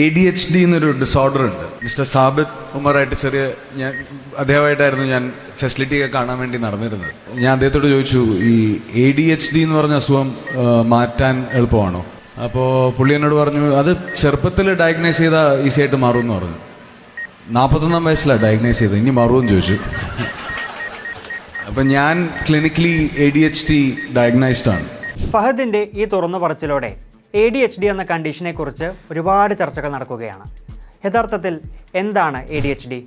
A D H D എന്നൊരു disorder ഉണ്ട്. Mister Sabith ഉമറായിട്ട് ചെറിയ ഞാൻ അദ്ദേഹമായിട്ടായിരുന്നു ഞാൻ ഫെസിലിറ്റി ഒക്കെ കാണാൻ വേണ്ടി നടന്നിരുന്നത്. ഞാൻ അദ്ദേഹത്തോട് ചോദിച്ചു ഈ എ ഡി എച്ച് ഡി എന്ന് പറഞ്ഞ അസുഖം മാറ്റാൻ എളുപ്പമാണോ? അപ്പോൾ പുള്ളി എന്നോട് പറഞ്ഞു അത് ചെറുപ്പത്തിൽ ഡയഗ്നൈസ് ചെയ്താൽ ഈസി ആയിട്ട് മാറും എന്ന് പറഞ്ഞു. നാൽപ്പത്തൊന്നാം വയസ്സിലാണ് ഡയഗ്നൈസ് ചെയ്തത് ഇനി മാറുമെന്ന് ചോദിച്ചു. അപ്പം ഞാൻ clinically A D H D diagnosed ആണ്. ഫഹദിന്റെ ഈ തുറന്നു പറച്ചിലോടെ എ ഡി എച്ച് ഡി എന്ന കണ്ടീഷനെക്കുറിച്ച് ഒരുപാട് ചർച്ചകൾ നടക്കുകയാണ്. യഥാർത്ഥത്തിൽ എന്താണ് A D H D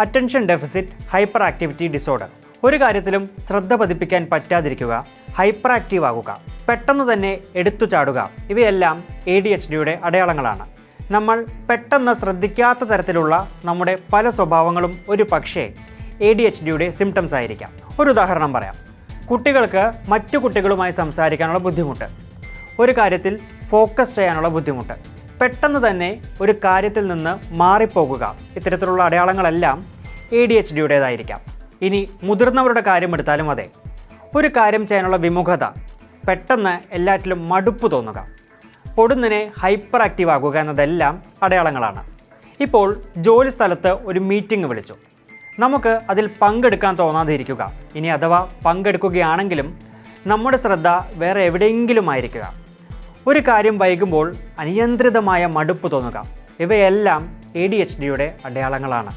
attention deficit hyper activity disorder ഒരു കാര്യത്തിലും ശ്രദ്ധ പതിപ്പിക്കാൻ പറ്റാതിരിക്കുക ഹൈപ്പർ ആക്റ്റീവ് ആകുക പെട്ടെന്ന് തന്നെ എടുത്തു ചാടുക ഇവയെല്ലാം എ ഡി എച്ച് ഡിയുടെ അടയാളങ്ങളാണ്. നമ്മൾ പെട്ടെന്ന് ശ്രദ്ധിക്കാത്ത തരത്തിലുള്ള നമ്മുടെ പല സ്വഭാവങ്ങളും ഒരു പക്ഷേ എ ഡി എച്ച് ഡിയുടെ സിംറ്റംസ് ആയിരിക്കാം. ഒരു ഉദാഹരണം പറയാം. കുട്ടികൾക്ക് മറ്റു കുട്ടികളുമായി സംസാരിക്കാനുള്ള ബുദ്ധിമുട്ട്. ഒരു കാര്യത്തിൽ ഫോക്കസ് ചെയ്യാനുള്ള ബുദ്ധിമുട്ട്. പെട്ടെന്ന് തന്നെ ഒരു കാര്യത്തിൽ നിന്ന് മാറിപ്പോകുക. ഇത്തരത്തിലുള്ള അടയാളങ്ങളെല്ലാം എ ഡി എച്ച് ഡിയുടേതായിരിക്കാം ഇനി മുതിർന്നവരുടെ കാര്യം എടുത്താലും അതെ. ഒരു കാര്യം ചെയ്യാനുള്ള വിമുഖത. പെട്ടെന്ന് എല്ലാറ്റിലും മടുപ്പ് തോന്നുക. പൊടുന്നിനെ ഹൈപ്പർ ആക്റ്റീവ് ആകുക എന്നതെല്ലാം അടയാളങ്ങളാണ്. ഇപ്പോൾ ജോലി സ്ഥലത്ത് ഒരു മീറ്റിംഗ് വിളിച്ചു. നമുക്ക് അതിൽ പങ്കെടുക്കാൻ തോന്നാതിരിക്കുക. ഇനി അഥവാ പങ്കെടുക്കുകയാണെങ്കിലും നമ്മുടെ ശ്രദ്ധ വേറെ എവിടെയെങ്കിലും ആയിരിക്കുക ഒരു കാര്യം വൈകുമ്പോൾ അനിയന്ത്രിതമായ മടുപ്പ് തോന്നുക. ഇവയെല്ലാം എ ഡി എച്ച് ഡിയുടെ അടയാളങ്ങളാണ്.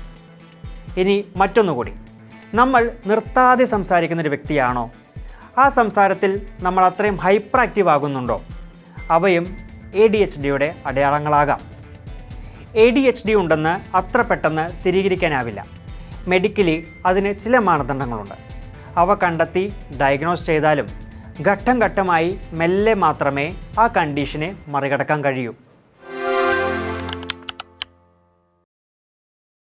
ഇനി മറ്റൊന്നുകൂടി. നമ്മൾ നിർത്താതെ സംസാരിക്കുന്ന ഒരു വ്യക്തിയാണോ? ആ സംസാരത്തിൽ നമ്മൾ അത്രയും ഹൈപ്പർ ആക്റ്റീവ് ആകുന്നുണ്ടോ? അവയും എ ഡി എച്ച് ഡിയുടെ അടയാളങ്ങളാകാം. എ ഡി എച്ച് ഡി ഉണ്ടെന്ന് അത്ര പെട്ടെന്ന് സ്ഥിരീകരിക്കാനാവില്ല. മെഡിക്കലി അതിന് ചില മാനദണ്ഡങ്ങളുണ്ട്. അവ കണ്ടെത്തി ഡയഗ്നോസ് ചെയ്താലും ഘട്ടം ഘട്ടമായി മെല്ലെ മാത്രമേ ആ കണ്ടീഷനെ മറികടക്കാൻ കഴിയൂ.